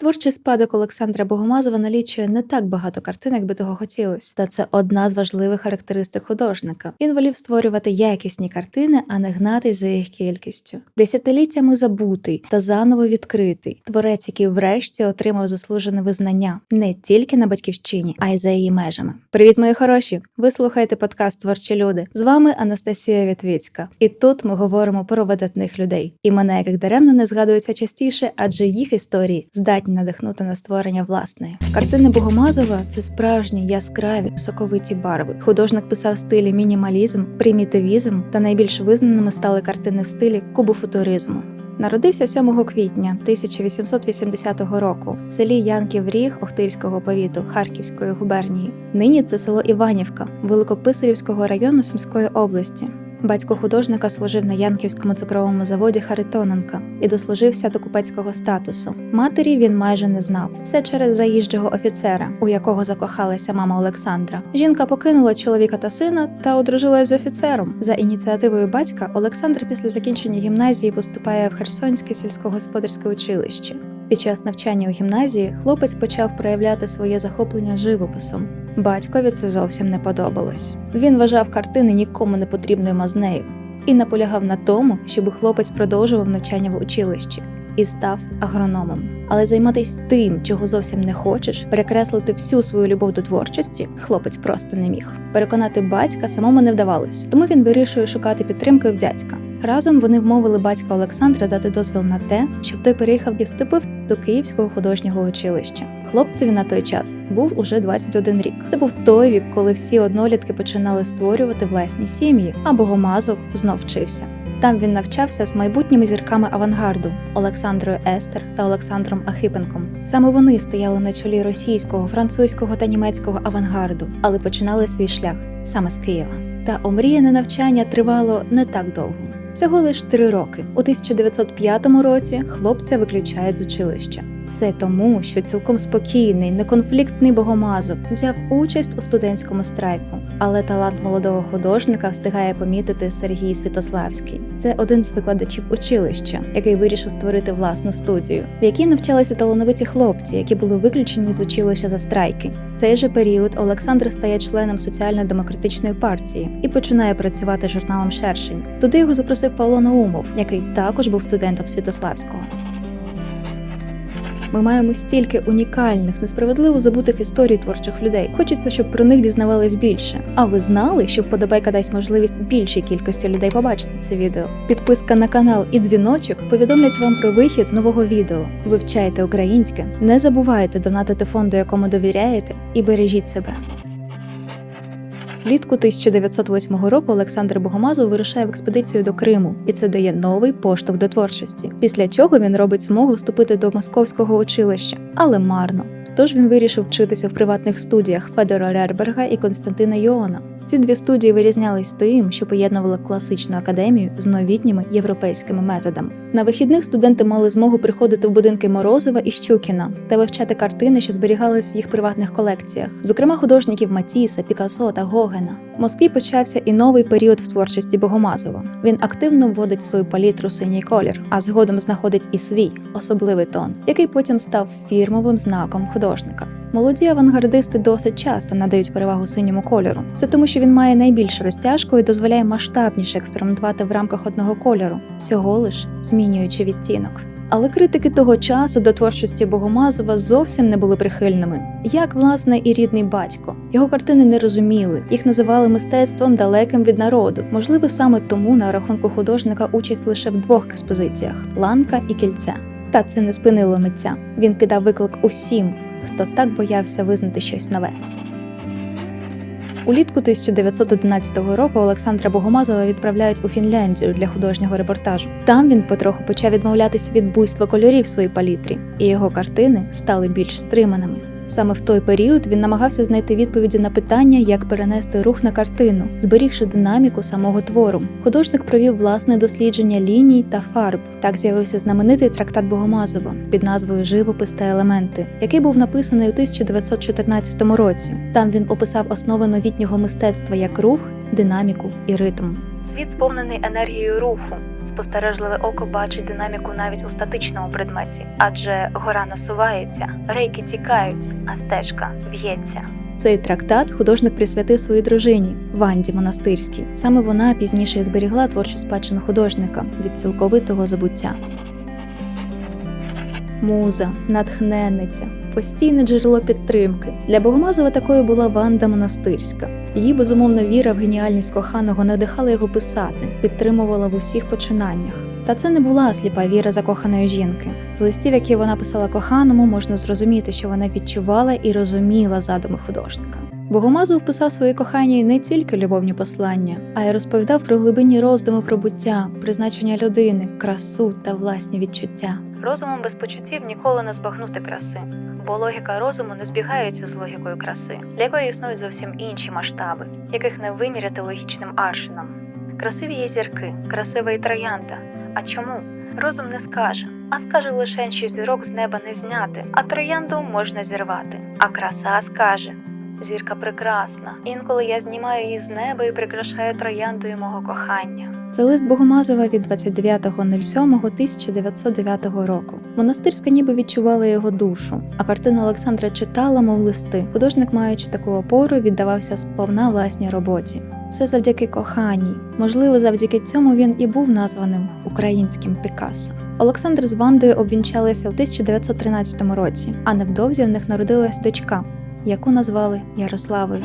Творчий спадок Олександра Богомазова налічує не так багато картин, як би того хотілося, та це одна з важливих характеристик художника. Він волів створювати якісні картини, а не гнатись за їх кількістю. Десятиліттями забутий та заново відкритий творець, який врешті отримав заслужене визнання не тільки на батьківщині, а й за її межами. Привіт, мої хороші! Ви слухаєте подкаст Творчі люди. З вами Анастасія Вітвіцька. І тут ми говоримо про видатних людей. Імена яких даремно не згадуються частіше, адже їх історії здатні надихнути на створення власної. Картини Богомазова це справжні яскраві соковиті барви. Художник писав стилі мінімалізм, примітивізм та найбільш визнаними стали картини в стилі кубофутуризму. Народився 7 квітня 1880 року в селі Янків Ріг Охтирського повіту Харківської губернії. Нині це село Іванівка Великописарівського району Сумської області. Батько художника служив на Янківському цукровому заводі Харитоненка і дослужився до купецького статусу. Матері він майже не знав все через заїжджого офіцера, у якого закохалася мама Олександра. Жінка покинула чоловіка та сина та одружилась з офіцером. За ініціативою батька Олександр після закінчення гімназії поступає в Херсонське сільськогосподарське училище. Під час навчання у гімназії хлопець почав проявляти своє захоплення живописом. Батькові це зовсім не подобалось. Він вважав картини нікому не потрібною мазнею і наполягав на тому, щоб хлопець продовжував навчання в училищі і став агрономом. Але займатися тим, чого зовсім не хочеш, перекреслити всю свою любов до творчості, хлопець просто не міг. Переконати батька самому не вдавалось, тому він вирішує шукати підтримки в дядька. Разом вони вмовили батька Олександра дати дозвіл на те, щоб той переїхав і вступив до Київського художнього училища. Хлопцеві на той час був уже 21 рік. Це був той вік, коли всі однолітки починали створювати власні сім'ї, а Богомазов знов вчився. Там він навчався з майбутніми зірками авангарду Олександрою Естер та Олександром Ахипенком. Саме вони стояли на чолі російського, французького та німецького авангарду, але починали свій шлях саме з Києва. Та омріяне навчання тривало не так довго. Всього лише три роки. У 1905 році хлопця виключають з училища. Все тому, що цілком спокійний, неконфліктний Богомазов взяв участь у студентському страйку, але талант молодого художника встигає помітити Сергій Святославський. Це один з викладачів училища, який вирішив створити власну студію, в якій навчалися талановиті хлопці, які були виключені з училища за страйки. Цей же період Олександр стає членом соціально-демократичної партії і починає працювати журналом Шершень. Туди його запросив Павло Наумов, який також був студентом Святославського. Ми маємо стільки унікальних, несправедливо забутих історій творчих людей. Хочеться, щоб про них дізнавались більше. А ви знали, що вподобайка дасть можливість більшій кількості людей побачити це відео? Підписка на канал і дзвіночок повідомлять вам про вихід нового відео. Вивчайте українське, не забувайте донатити фонду, якому довіряєте, і бережіть себе. Влітку 1908 року Олександр Богомазов вирушає в експедицію до Криму, і це дає новий поштовх до творчості. Після чого він робить змогу вступити до московського училища, але марно. Тож він вирішив вчитися в приватних студіях Федора Рерберга і Константина Йоона. Ці дві студії вирізнялись тим, що поєднували класичну академію з новітніми європейськими методами. На вихідних студенти мали змогу приходити в будинки Морозова і Щукіна та вивчати картини, що зберігались в їх приватних колекціях, зокрема художників Матіса, Пікассо та Гогена. В Москві почався і новий період в творчості Богомазова. Він активно вводить в свою палітру синій колір, а згодом знаходить і свій особливий тон, який потім став фірмовим знаком художника. Молоді авангардисти досить часто надають перевагу синьому кольору. Це тому, що він має найбільшу розтяжку і дозволяє масштабніше експериментувати в рамках одного кольору, всього лиш змінюючи відтінок. Але критики того часу до творчості Богомазова зовсім не були прихильними, як власне і рідний батько. Його картини не розуміли, їх називали мистецтвом далеким від народу. Можливо, саме тому на рахунку художника участь лише в двох експозиціях ланка і кільце. Та це не спинило митця. Він кидав виклик усім, хто так боявся визнати щось нове. Улітку 1911 року Олександра Богомазова відправляють у Фінляндію для художнього репортажу. Там він потроху почав відмовлятись від буйства кольорів в своїй палітрі, і його картини стали більш стриманими. Саме в той період він намагався знайти відповіді на питання, як перенести рух на картину, зберігши динаміку самого твору. Художник провів власне дослідження ліній та фарб. Так з'явився знаменитий трактат Богомазова під назвою Живопис та елементи, який був написаний у 1914 році. Там він описав основи новітнього мистецтва як рух, динаміку і ритм. Світ сповнений енергією руху. Спостережливе око бачить динаміку навіть у статичному предметі, адже гора насувається, рейки тікають, а стежка в'ється. Цей трактат художник присвятив своїй дружині Ванді Монастирській. Саме вона пізніше зберігла творчу спадщину художника від цілковитого забуття. Муза, натхненниця, постійне джерело підтримки. Для Богомазова такою була Ванда Монастирська. Її безумовна віра в геніальність коханого надихала його писати, підтримувала в усіх починаннях. Та це не була сліпа віра закоханої жінки. З листів, які вона писала коханому, можна зрозуміти, що вона відчувала і розуміла задуми художника. Богомазов писав своїй коханій не тільки любовні послання, а й розповідав про глибинні роздуми про буття, призначення людини, красу та власні відчуття. Розумом без почуттів ніколи не збагнути краси, бо логіка розуму не збігається з логікою краси, для якої існують зовсім інші масштаби, яких не виміряти логічним аршином. Красиві є зірки, красива і троянда. А чому? Розум не скаже, а скаже лише, що зірок з неба не зняти, а троянду можна зірвати. А краса скаже. Зірка прекрасна. Інколи я знімаю її з неба і прикрашаю трояндою мого кохання. Це лист Богомазова від 29.07.1909 року. Монастирська ніби відчувала його душу, а картину Олександра читала, мов листи. Художник, маючи таку опору, віддавався сповна власній роботі. Все завдяки коханій. Можливо, завдяки цьому він і був названим українським Пікассо. Олександр з Вандою обвінчалися в 1913 році, а невдовзі в них народилась дочка, яку назвали Ярославою.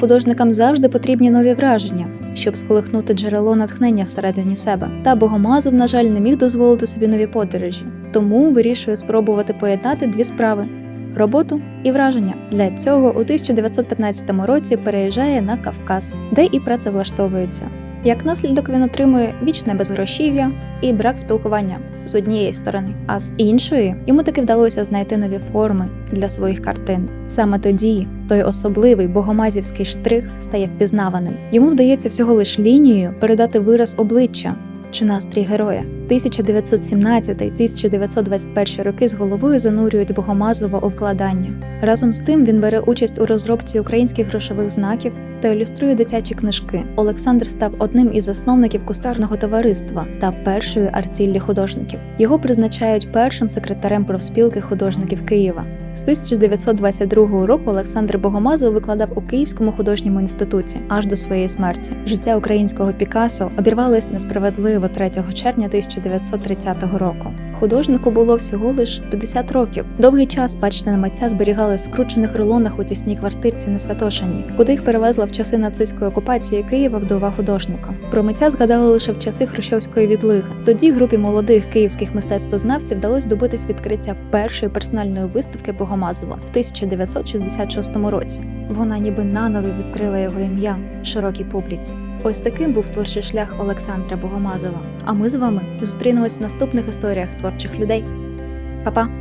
Художникам завжди потрібні нові враження, щоб сколихнути джерело натхнення всередині себе. Та Богомазов, на жаль, не міг дозволити собі нові подорожі, тому вирішує спробувати поєднати дві справи роботу і враження. Для цього у 1915 році переїжджає на Кавказ, де і працевлаштовується. Як наслідок він отримує вічне безгрошів'я і брак спілкування з однієї сторони, а з іншої йому таки вдалося знайти нові форми для своїх картин. Саме тоді той особливий богомазівський штрих стає впізнаваним. Йому вдається всього лиш лінією передати вираз обличчя чи настрій героя. 1917-1921 роки з головою занурюють Богомазова у вкладання. Разом з тим він бере участь у розробці українських грошових знаків та ілюструє дитячі книжки. Олександр став одним із засновників кустарного товариства та першої артіллі художників. Його призначають першим секретарем профспілки художників Києва. З 1922 року Олександр Богомазов викладав у Київському художньому інституті аж до своєї смерті. Життя українського Пікасо обірвалось несправедливо 3 червня 1930 року. Художнику було всього лиш 50 років. Довгий час спадщина митця зберігалась в скручених рулонах у тісній квартирці на Святошині, куди їх перевезла в часи нацистської окупації Києва вдова художника. Про митця згадали лише в часи хрущовської відлиги. Тоді групі молодих київських мистецтвознавців вдалося добитись відкриття першої персональної виставки Богомазова в 1966 році. Вона ніби наново відкрила його ім'я широкій публіці. Ось таким був творчий шлях Олександра Богомазова. А ми з вами зустрінемось в наступних історіях творчих людей. Па-па!